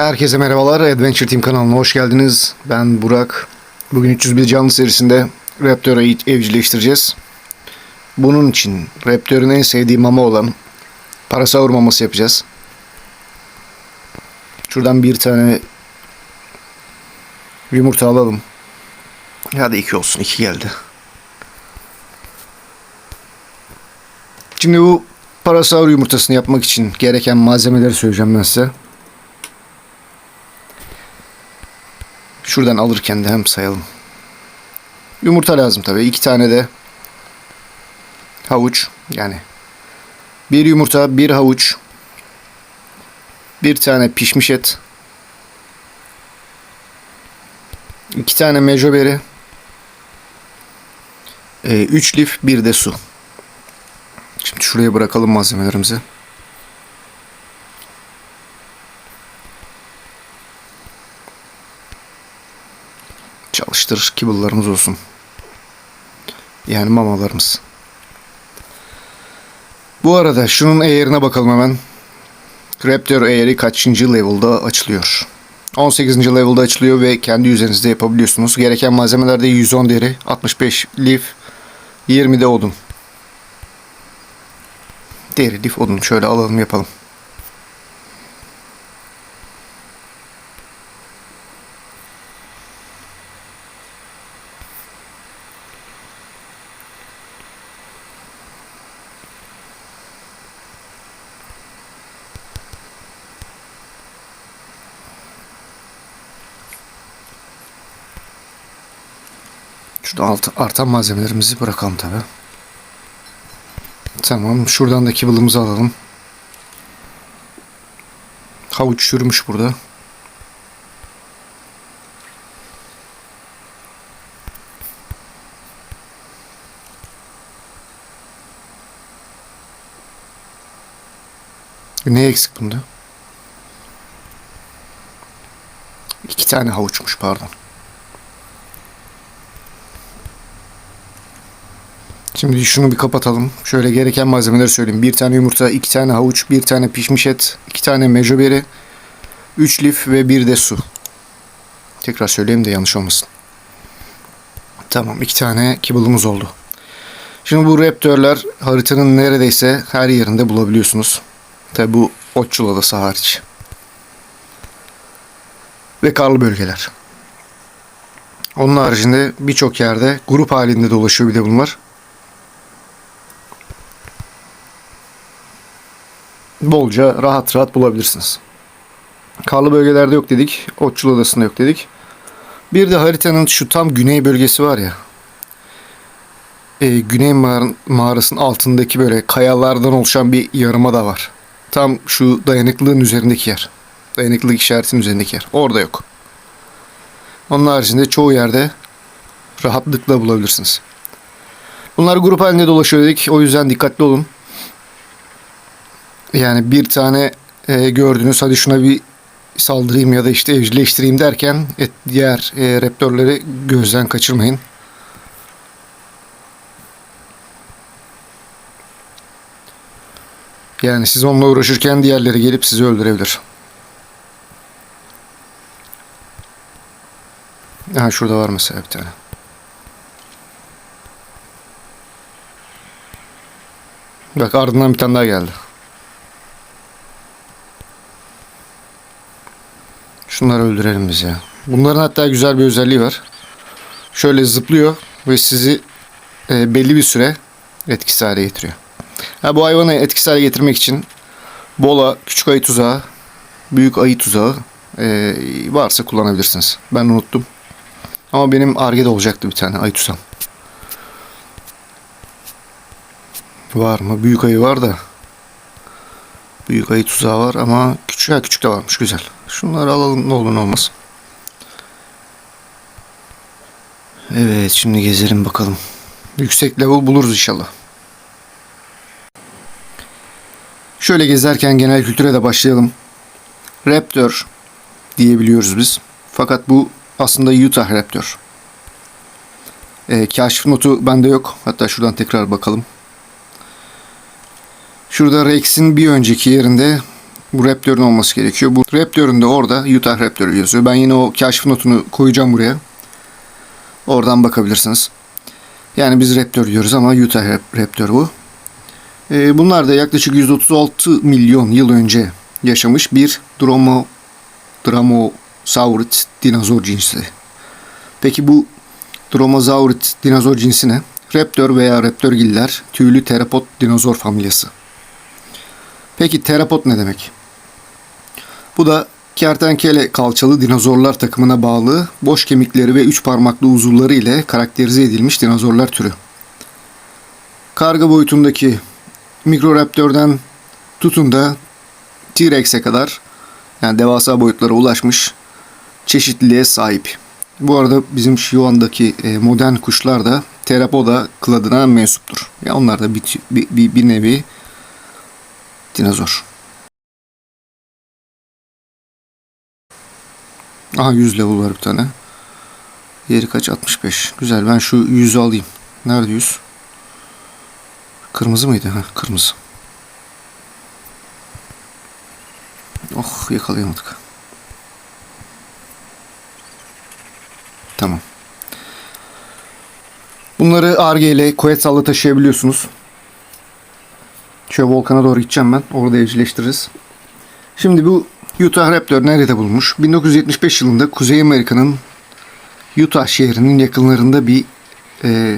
Herkese merhabalar. Adventure Team kanalına hoş geldiniz. Ben Burak. Bugün 301 canlı serisinde Raptor'u evcilleştireceğiz. Bunun için Raptor'un en sevdiği mama olan Parasaur maması yapacağız. Şuradan bir tane yumurta alalım. Ya da iki olsun. iki geldi. Şimdi bu Parasaur yumurtasını yapmak için gereken malzemeleri söyleyeceğim ben size. Şuradan alırken de hem sayalım. Yumurta lazım tabii. İki tane de havuç yani bir yumurta, bir havuç, bir tane pişmiş et, iki tane mejoberi, e, üç lif, bir de su. Şimdi şuraya bırakalım malzemelerimizi. Çalıştır kibıllarımız olsun. Yani mamalarımız. Bu arada şunun eğerine bakalım hemen. Raptor eğeri kaçıncı level'da açılıyor? 18. level'da açılıyor ve kendi üzerinizde yapabiliyorsunuz. Gereken malzemelerde 110 deri, 65 lif, 20 de odun. Deri, lif, odun. Şöyle alalım yapalım. Alt, artan malzemelerimizi bırakalım tabi. Tamam. Şuradan da kibılımızı alalım. Havuç çürümüş burada. Ne eksik bunda? İki tane havuçmuş pardon. Şimdi şunu bir kapatalım. Şöyle gereken malzemeleri söyleyeyim. Bir tane yumurta, iki tane havuç, bir tane pişmiş et, iki tane mejoberi, üç lif ve bir de su. Tekrar söyleyeyim de yanlış olmasın. Tamam iki tane kibblımız oldu. Şimdi bu raptörler haritanın neredeyse her yerinde bulabiliyorsunuz. Tabi bu Otçul Adası hariç. Ve karlı bölgeler. Onun haricinde birçok yerde grup halinde dolaşıyor bir de bunlar. Bolca rahat rahat bulabilirsiniz. Karlı bölgelerde yok dedik. Otçul Adası'nda yok dedik. Bir de haritanın şu tam güney bölgesi var ya. E, güney mağar- mağarasının altındaki böyle kayalardan oluşan bir yarıma da var. Tam şu dayanıklılığın üzerindeki yer. Dayanıklılık işaretinin üzerindeki yer. Orada yok. Onun haricinde çoğu yerde rahatlıkla bulabilirsiniz. Bunlar grup halinde dolaşıyor dedik. O yüzden dikkatli olun. Yani bir tane e, gördünüz hadi şuna bir saldırayım ya da işte evcilleştireyim derken et, diğer e, raptörleri gözden kaçırmayın. Yani siz onunla uğraşırken diğerleri gelip sizi öldürebilir. Ha şurada var mesela bir tane. Bak ardından bir tane daha geldi. Şunları öldürelim biz ya. Bunların hatta güzel bir özelliği var. Şöyle zıplıyor ve sizi e, belli bir süre etkisiz hale getiriyor. Ha, bu hayvanı etkisiz hale getirmek için bola, küçük ayı tuzağı, büyük ayı tuzağı e, varsa kullanabilirsiniz. Ben unuttum. Ama benim argede olacaktı bir tane ayı tuzağım. Var mı? Büyük ayı var da. Büyük ayı tuzağı var ama küçük, ha, küçük de varmış. Güzel. Şunları alalım ne olur ne olmaz. Evet şimdi gezelim bakalım. Yüksek level buluruz inşallah. Şöyle gezerken genel kültüre de başlayalım. Raptor diyebiliyoruz biz. Fakat bu aslında Utah Raptor. Ee, kaşif notu bende yok. Hatta şuradan tekrar bakalım. Şurada Rex'in bir önceki yerinde Bu Raptor'un olması gerekiyor. Bu Raptor'un da orada Utah Raptor yazıyor. Ben yine o keşif notunu koyacağım buraya. Oradan bakabilirsiniz. Yani biz Raptor diyoruz ama Utah Rap- Raptor bu. Ee, bunlar da yaklaşık 136 milyon yıl önce yaşamış bir Dromo, Dromaeosaurid dinozor cinsi. Peki bu Dromaeosaurid dinozor cinsi ne? Raptor veya raptorgiller tüylü terapod dinozor familyası. Peki terapod ne demek? Bu da kertenkele kalçalı dinozorlar takımına bağlı boş kemikleri ve üç parmaklı uzuvları ile karakterize edilmiş dinozorlar türü. Karga boyutundaki Mikroraptor'dan tutun da T-Rex'e kadar yani devasa boyutlara ulaşmış çeşitliliğe sahip. Bu arada bizim şu andaki e, modern kuşlar da Terapoda kladına mensuptur. Ya onlar da bir, bir, bir nevi dinozor. Aha 100 level var bir tane. Yeri kaç? 65. Güzel ben şu 100'ü alayım. Nerede 100? Kırmızı mıydı? Ha, kırmızı. Oh yakalayamadık. Tamam. Bunları Arge ile Quetzal'la taşıyabiliyorsunuz. Şöyle volkana doğru gideceğim ben. Orada evcilleştiririz. Şimdi bu Utah Raptor nerede bulunmuş? 1975 yılında Kuzey Amerika'nın Utah şehrinin yakınlarında bir e,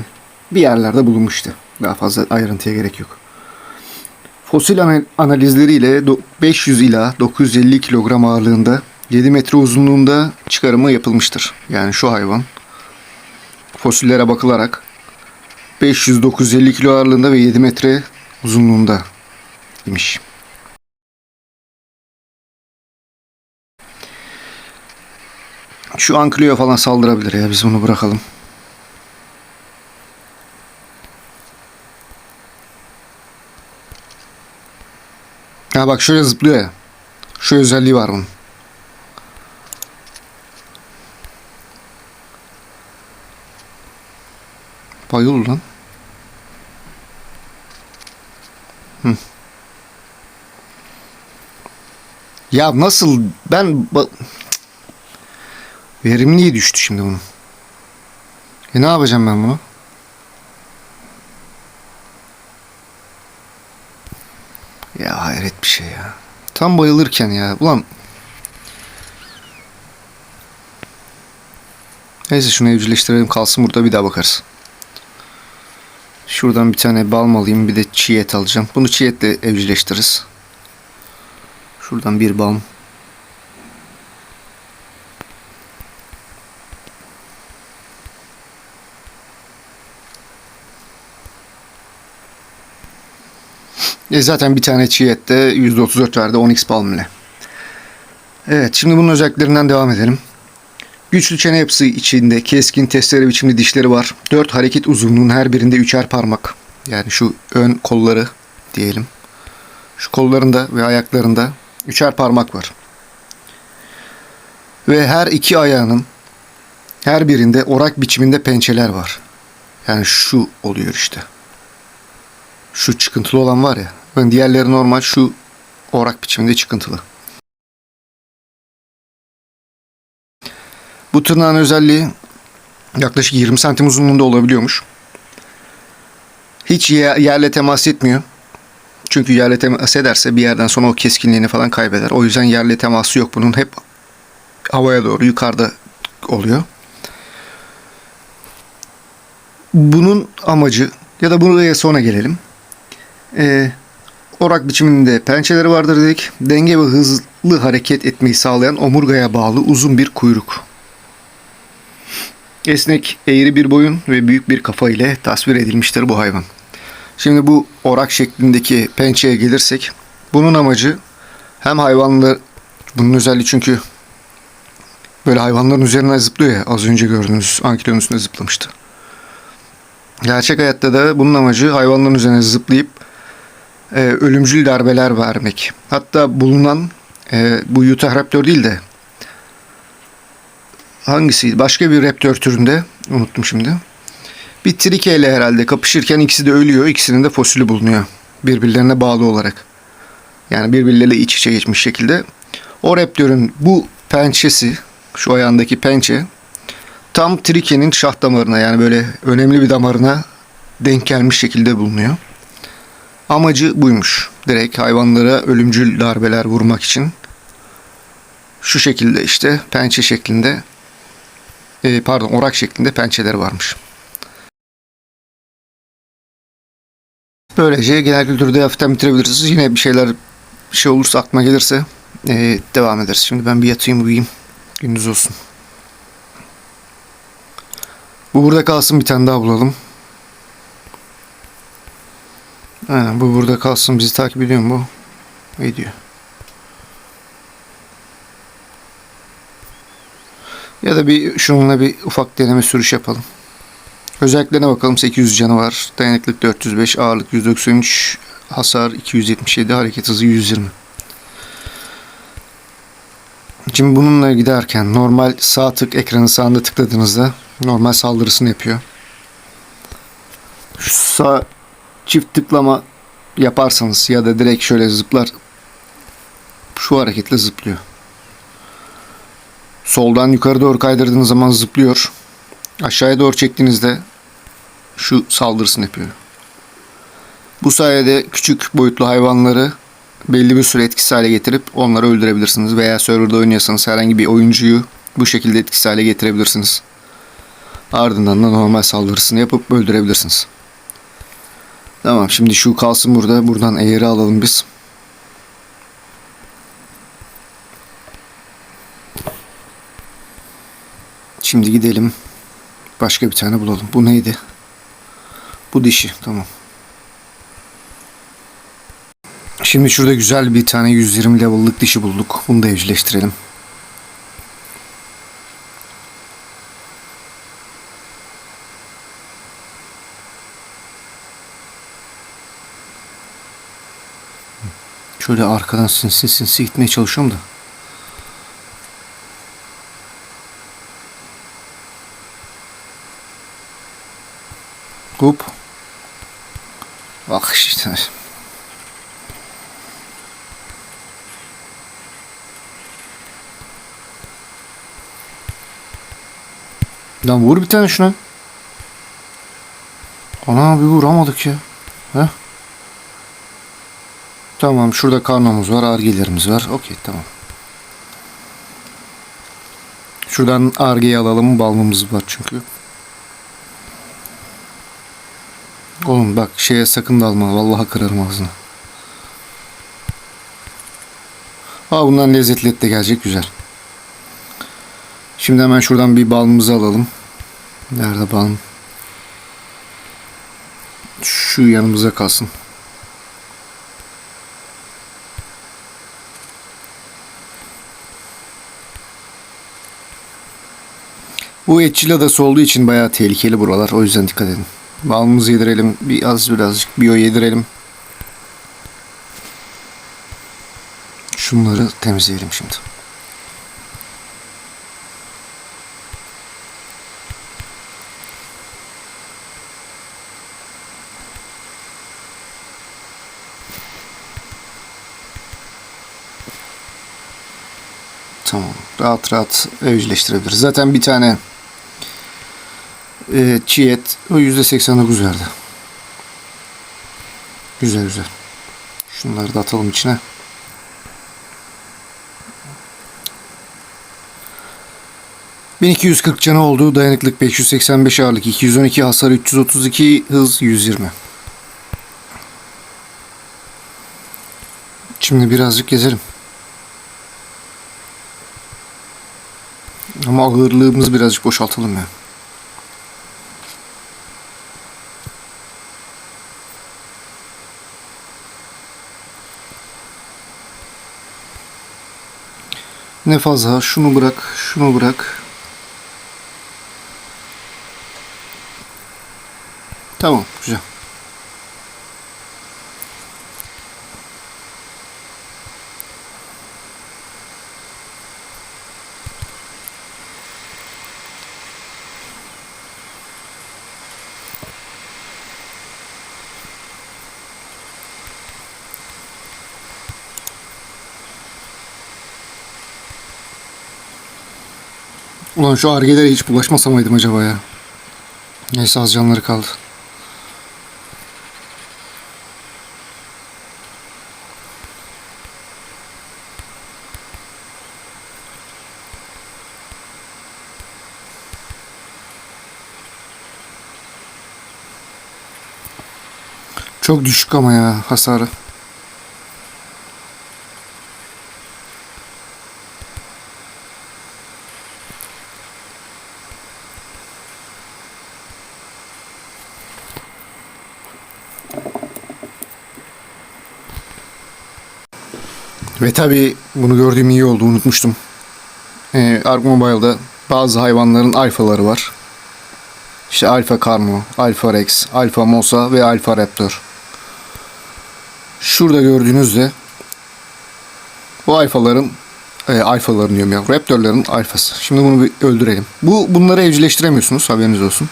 bir yerlerde bulunmuştu. Daha fazla ayrıntıya gerek yok. Fosil ana- analizleriyle do- 500 ila 950 kilogram ağırlığında 7 metre uzunluğunda çıkarımı yapılmıştır. Yani şu hayvan fosillere bakılarak 500-950 kilo ağırlığında ve 7 metre uzunluğunda imiş. Şu Ankylo'ya falan saldırabilir ya biz bunu bırakalım. Ha bak şöyle zıplıyor ya. Şu özelliği var bunun. Bayıl lan. Hı. Ya nasıl ben Cık. verimliği düştü şimdi bunun. E ne yapacağım ben bunu? Ya hayret bir şey ya. Tam bayılırken ya. Ulan. Neyse şunu evcilleştirelim kalsın burada bir daha bakarız. Şuradan bir tane balm alayım bir de çiğ et alacağım. Bunu çiğ etle evcilleştiririz. Şuradan bir balm. E zaten bir tane çiğ ette %34 verdi 10x balm ile. Evet şimdi bunun özelliklerinden devam edelim. Güçlü çene yapısı içinde keskin testere biçimli dişleri var. 4 hareket uzunluğunun her birinde üçer parmak. Yani şu ön kolları diyelim. Şu kollarında ve ayaklarında üçer parmak var. Ve her iki ayağının her birinde orak biçiminde pençeler var. Yani şu oluyor işte. Şu çıkıntılı olan var ya. Ben diğerleri normal şu orak biçiminde çıkıntılı. Bu tırnağın özelliği yaklaşık 20 santim uzunluğunda olabiliyormuş. Hiç ye- yerle temas etmiyor. Çünkü yerle temas ederse bir yerden sonra o keskinliğini falan kaybeder. O yüzden yerle teması yok bunun. Hep havaya doğru yukarıda oluyor. Bunun amacı ya da buraya sonra gelelim. Ee, orak biçiminde pençeleri vardır dedik. Denge ve hızlı hareket etmeyi sağlayan omurgaya bağlı uzun bir kuyruk. Esnek, eğri bir boyun ve büyük bir kafa ile tasvir edilmiştir bu hayvan. Şimdi bu orak şeklindeki pençeye gelirsek, bunun amacı hem hayvanlar, bunun özelliği çünkü böyle hayvanların üzerine zıplıyor ya, az önce gördüğünüz ankilonun üstüne zıplamıştı. Gerçek hayatta da bunun amacı hayvanların üzerine zıplayıp e, ölümcül darbeler vermek. Hatta bulunan e, bu Utah Raptor değil de hangisiydi? Başka bir raptor türünde unuttum şimdi. Bir trike ile herhalde kapışırken ikisi de ölüyor. İkisinin de fosili bulunuyor. Birbirlerine bağlı olarak. Yani birbirleriyle iç içe geçmiş şekilde. O Raptor'un bu pençesi, şu ayağındaki pençe tam trikenin şah damarına yani böyle önemli bir damarına denk gelmiş şekilde bulunuyor. Amacı buymuş. Direkt hayvanlara ölümcül darbeler vurmak için şu şekilde işte pençe şeklinde e, pardon orak şeklinde pençeleri varmış. Böylece genel kültürde hafiften bitirebilirsiniz. Yine bir şeyler bir şey olursa aklıma gelirse e, devam ederiz. Şimdi ben bir yatayım uyuyayım. Gündüz olsun. Bu burada kalsın bir tane daha bulalım. Aynen bu burada kalsın. Bizi takip ediyor mu bu? Ediyor. Ya da bir şununla bir ufak deneme sürüş yapalım. Özelliklerine bakalım. 800 canı var. Dayanıklık 405, ağırlık 193, hasar 277, hareket hızı 120. Şimdi bununla giderken normal sağ tık ekranın sağında tıkladığınızda normal saldırısını yapıyor. Şu sağ çift tıklama yaparsanız ya da direkt şöyle zıplar şu hareketle zıplıyor. Soldan yukarı doğru kaydırdığınız zaman zıplıyor. Aşağıya doğru çektiğinizde şu saldırısını yapıyor. Bu sayede küçük boyutlu hayvanları belli bir süre etkisiz hale getirip onları öldürebilirsiniz. Veya serverda oynuyorsanız herhangi bir oyuncuyu bu şekilde etkisiz hale getirebilirsiniz. Ardından da normal saldırısını yapıp öldürebilirsiniz. Tamam şimdi şu kalsın burada. Buradan eğri alalım biz. Şimdi gidelim. Başka bir tane bulalım. Bu neydi? Bu dişi. Tamam. Şimdi şurada güzel bir tane 120 level'lık dişi bulduk. Bunu da evcilleştirelim. Şöyle arkadan sinsi sinsi gitmeye çalışıyorum da. Hop. Bak işte. Lan vur bir tane şuna. Ana bir vuramadık ya. Heh. Tamam şurada karnımız var, argelerimiz var. Okey tamam. Şuradan argeyi alalım. Balmımız var çünkü. Oğlum bak şeye sakın dalma. Vallahi kırarım ağzını. Aa bundan lezzetli et de gelecek güzel. Şimdi hemen şuradan bir balmımızı alalım. Nerede balm? Şu yanımıza kalsın. Bu etçil adası olduğu için bayağı tehlikeli buralar. O yüzden dikkat edin. Balmımızı yedirelim. Bir az birazcık biyo yedirelim. Şunları temizleyelim şimdi. Tamam. Rahat rahat evcilleştirebiliriz. Zaten bir tane e, çiğ et o %89 verdi. Güzel güzel. Şunları da atalım içine. ...1240 canı oldu. Dayanıklık 585 ağırlık 212 hasar 332 hız 120. Şimdi birazcık gezelim. Ama ağırlığımızı birazcık boşaltalım ya. Ne fazla şunu bırak, şunu bırak. Tamam, güzel. Ulan şu argelere hiç bulaşmasamaydım acaba ya. Neyse az canları kaldı. Çok düşük ama ya hasarı. Ve tabi bunu gördüğüm iyi oldu unutmuştum. Ee, Ark Mobile'da bazı hayvanların alfaları var. İşte Alfa Carmo, Alfa Rex, Alfa Mosa ve Alfa Raptor. Şurada gördüğünüzde bu alfaların e, alfaların diyorum ya. Raptorların alfası. Şimdi bunu bir öldürelim. Bu bunları evcilleştiremiyorsunuz haberiniz olsun.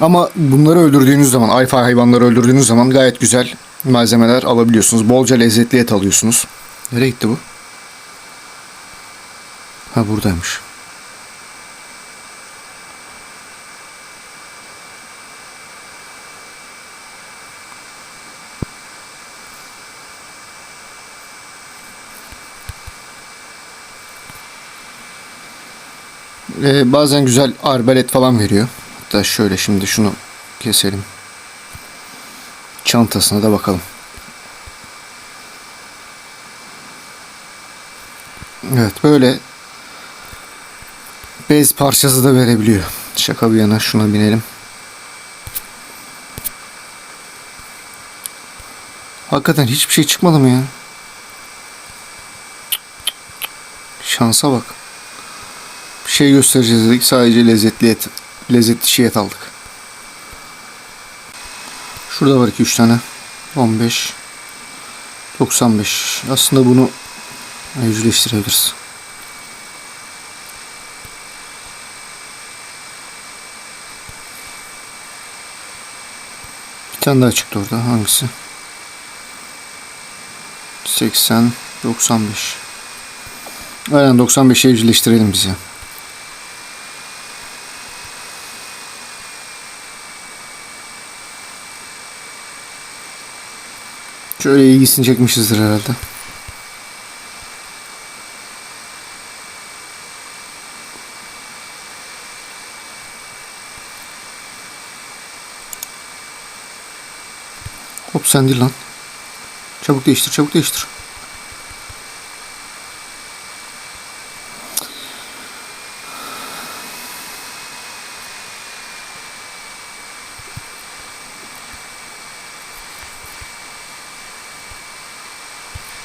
Ama bunları öldürdüğünüz zaman, alfa hayvanları öldürdüğünüz zaman gayet güzel malzemeler alabiliyorsunuz. Bolca lezzetli et alıyorsunuz. Nereye gitti bu? Ha buradaymış. Ee, bazen güzel arbalet falan veriyor. Hatta şöyle şimdi şunu keselim. Çantasına da bakalım. Evet böyle bez parçası da verebiliyor. Şaka bir yana şuna binelim. Hakikaten hiçbir şey çıkmadı mı ya? Şansa bak. Bir şey göstereceğiz dedik. Sadece lezzetli et, lezzetli şey et aldık. Şurada var 2-3 tane. 15 95. Aslında bunu evcilleştirebiliriz. Bir tane daha çıktı orada. Hangisi? 80 95. Aynen 95'i evcilleştirelim bize. Şöyle ilgisini çekmişizdir herhalde. Hop sen lan. Çabuk değiştir, çabuk değiştir.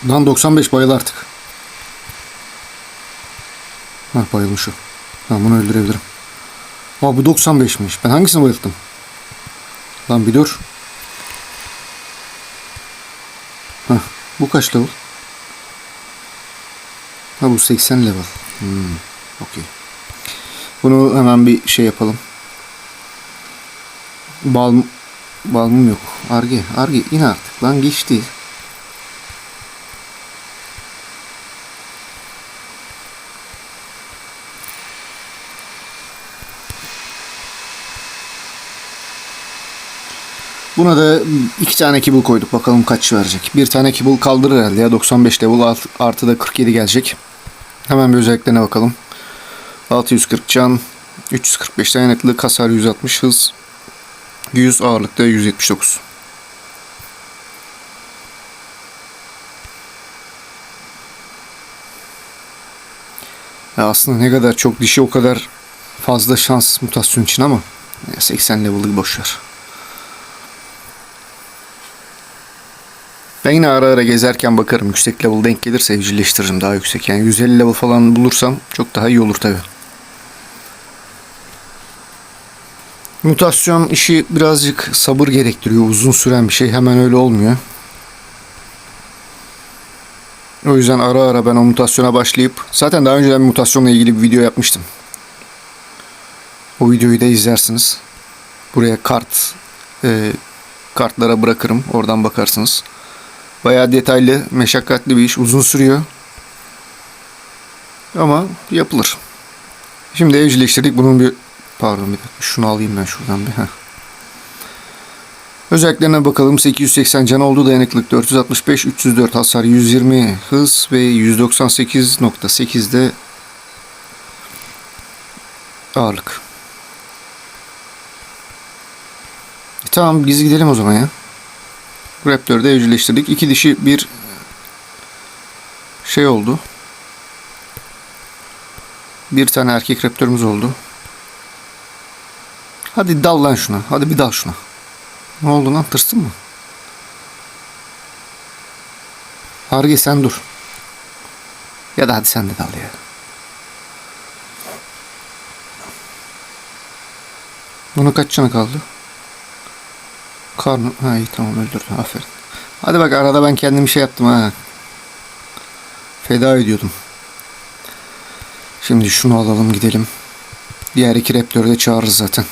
Lan 95 bayıldı artık. Ha bayılmış o. Tamam bunu öldürebilirim. Aa bu 95'miş. Ben hangisini bayılttım? Lan bir dur. Hah, bu kaç level? Ha bu 80 level. Hmm, okey. Bunu hemen bir şey yapalım. Bal balmum yok. Arge, Arge in artık. Lan geçti. Buna da iki tane kibble koyduk. Bakalım kaç verecek. Bir tane kibble kaldırır herhalde ya. 95 level art- artı da 47 gelecek. Hemen bir özelliklerine bakalım. 640 can, 345 dayanıklılık, hasar 160, hız 100, ağırlıkta 179. Ya aslında ne kadar çok dişi o kadar fazla şans mutasyon için ama 80 level'lık boşver. Ben yine ara ara gezerken bakarım. Yüksek level denk gelirse evcilleştiririm daha yüksek. Yani 150 level falan bulursam çok daha iyi olur tabi. Mutasyon işi birazcık sabır gerektiriyor. Uzun süren bir şey. Hemen öyle olmuyor. O yüzden ara ara ben o mutasyona başlayıp zaten daha önceden mutasyonla ilgili bir video yapmıştım. O videoyu da izlersiniz. Buraya kart e, kartlara bırakırım. Oradan bakarsınız. Bayağı detaylı, meşakkatli bir iş. Uzun sürüyor. Ama yapılır. Şimdi evcilleştirdik. Bunun bir pardon bir dakika. Şunu alayım ben şuradan bir. Heh. Özelliklerine bakalım. 880 can oldu. Dayanıklılık 465, 304 hasar, 120 hız ve 198.8'de ağırlık. E, tamam biz gidelim o zaman ya. Raptor'da evcilleştirdik. İki dişi bir şey oldu. Bir tane erkek raptorumuz oldu. Hadi dal lan şuna. Hadi bir dal şuna. Ne oldu lan? Tırstın mı? Hargi sen dur. Ya da hadi sen de dal ya. Bunun kaç canı kaldı? Karnı... Ha iyi tamam öldürdüm. Aferin. Hadi bak arada ben kendim şey yaptım ha. Feda ediyordum. Şimdi şunu alalım gidelim. Diğer iki raptörü de çağırırız zaten.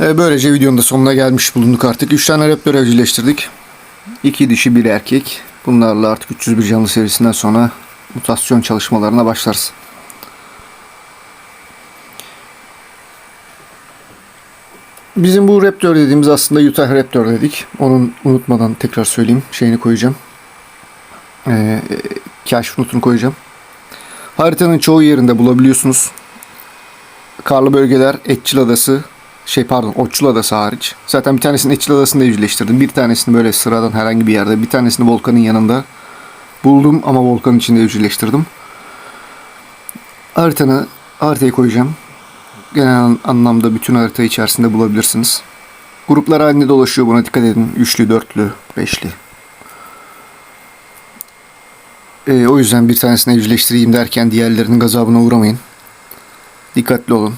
E, böylece videonun da sonuna gelmiş bulunduk artık. 3 tane raptör evcilleştirdik. 2 dişi bir erkek. Bunlarla artık 301 canlı serisinden sonra mutasyon çalışmalarına başlarız. Bizim bu Raptor dediğimiz aslında Utah Raptor dedik. Onun unutmadan tekrar söyleyeyim. Şeyini koyacağım. Ee, kaşif notunu koyacağım. Haritanın çoğu yerinde bulabiliyorsunuz. Karlı bölgeler, Etçil Adası, şey pardon Otçul Adası hariç. Zaten bir tanesini Etçil Adası'nda evcilleştirdim. Bir tanesini böyle sıradan herhangi bir yerde, bir tanesini volkanın yanında buldum ama volkanın içinde evcilleştirdim. Haritanı haritaya koyacağım. Genel anlamda bütün harita içerisinde bulabilirsiniz. Gruplar halinde dolaşıyor buna dikkat edin. Üçlü, dörtlü, beşli. Ee, o yüzden bir tanesini evcilleştireyim derken diğerlerinin gazabına uğramayın. Dikkatli olun.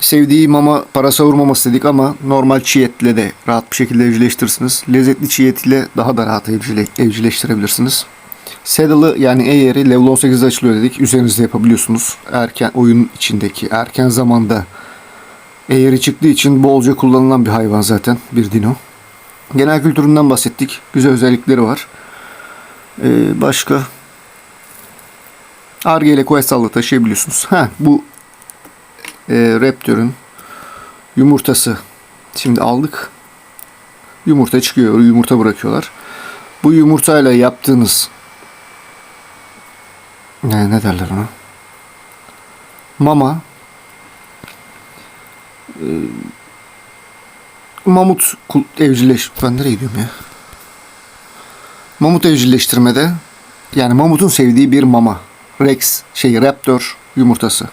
Sevdiği mama parası vurmaması dedik ama normal çiğ etle de rahat bir şekilde evcilleştirirsiniz. Lezzetli çiğ et ile daha da rahat evcile, evcilleştirebilirsiniz. Saddle'ı yani eğeri level 18'de açılıyor dedik. Üzerinizde yapabiliyorsunuz. Erken oyun içindeki erken zamanda eğeri çıktığı için bolca kullanılan bir hayvan zaten. Bir dino. Genel kültüründen bahsettik. Güzel özellikleri var. Ee, başka Arge ile Questal'da taşıyabiliyorsunuz. Ha bu e, Raptor'un yumurtası. Şimdi aldık. Yumurta çıkıyor. Yumurta bırakıyorlar. Bu yumurtayla yaptığınız ne, ne derler ona? Mama e, mamut evcilleş ben nereye gidiyorum ya? Mamut evcilleştirmede yani mamutun sevdiği bir mama. Rex şey Raptor yumurtası.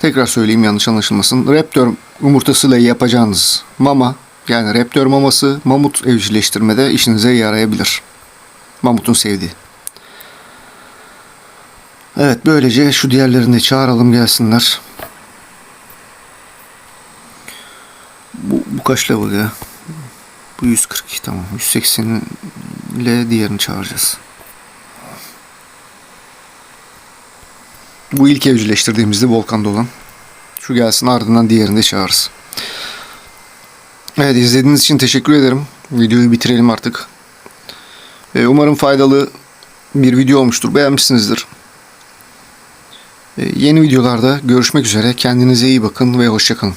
Tekrar söyleyeyim yanlış anlaşılmasın. Raptor yumurtasıyla yapacağınız mama yani Raptor maması mamut evcilleştirmede işinize yarayabilir. Mamutun sevdiği. Evet böylece şu diğerlerini çağıralım gelsinler. Bu, bu kaç level ya? Bu 142 tamam. 180 ile diğerini çağıracağız. Bu ilk evcilleştirdiğimizde volkanda olan. Şu gelsin ardından diğerini de çağırırız. Evet izlediğiniz için teşekkür ederim. Videoyu bitirelim artık. Ee, umarım faydalı bir video olmuştur. Beğenmişsinizdir. Ee, yeni videolarda görüşmek üzere. Kendinize iyi bakın ve hoşçakalın.